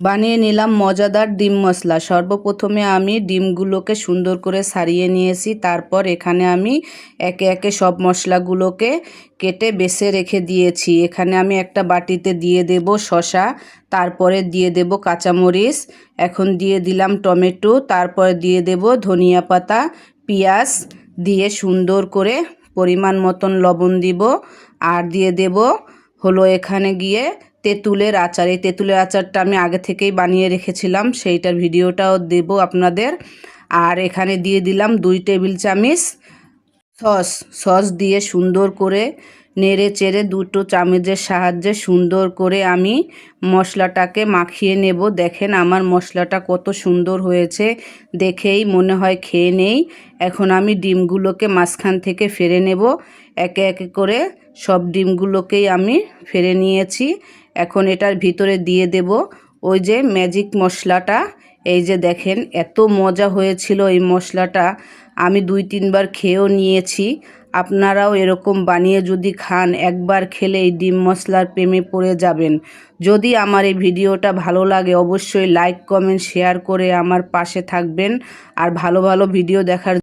বানিয়ে নিলাম মজাদার ডিম মশলা। সর্বপ্রথমে আমি ডিমগুলোকে সুন্দর করে সারিয়ে নিয়েছি। তারপর এখানে আমি একে একে সব মশলাগুলোকে কেটে বেছে রেখে দিয়েছি। এখানে আমি একটা বাটিতে দিয়ে দেব শশা তারপরে দিয়ে দেব কাঁচামরিচ, এখন দিয়ে দিলাম টমেটো, তারপরে দিয়ে দেব ধনিয়া পাতা, পেঁয়াজ দিয়ে সুন্দর করে পরিমাণ মতন লবণ দিব, আর দিয়ে দেব হলো এখানে গিয়ে তেঁতুলের আচার। এই তেঁতুলের আচারটা আমি আগে থেকেই বানিয়ে রেখেছিলাম, সেইটার ভিডিওটাও দেব আপনাদের। আর এখানে দিয়ে দিলাম দুই টেবিল চামিচ সস। সস দিয়ে সুন্দর করে নেড়ে চেড়ে দুটো চামচের সাহায্যে সুন্দর করে আমি মশলাটাকে মাখিয়ে নেব। দেখেন আমার মশলাটা কত সুন্দর হয়েছে। দেখেই মনে হয় খেয়ে নেই। এখন আমি ডিমগুলোকে মাঝখান থেকে ফেরে নেব। একে একে করে সব ডিমগুলোকেই আমি ফেরে নিয়েছি। এখন এটার ভিতরে দিয়ে দেব ওই যে ম্যাজিক মশলাটা, এই যে দেখেন এত মজা হয়েছিল এই মশলাটা। আমি দুই তিনবার খেয়েও নিয়েছি। আপনারাও এরকম বানিয়ে যদি খান, একবার খেলে এই ডিম মশলার প্রেমে পড়ে যাবেন। যদি আমার এই ভিডিওটা ভালো লাগে, অবশ্যই লাইক কমেন্ট শেয়ার করে আমার পাশে থাকবেন। আর ভালো ভালো ভিডিও দেখার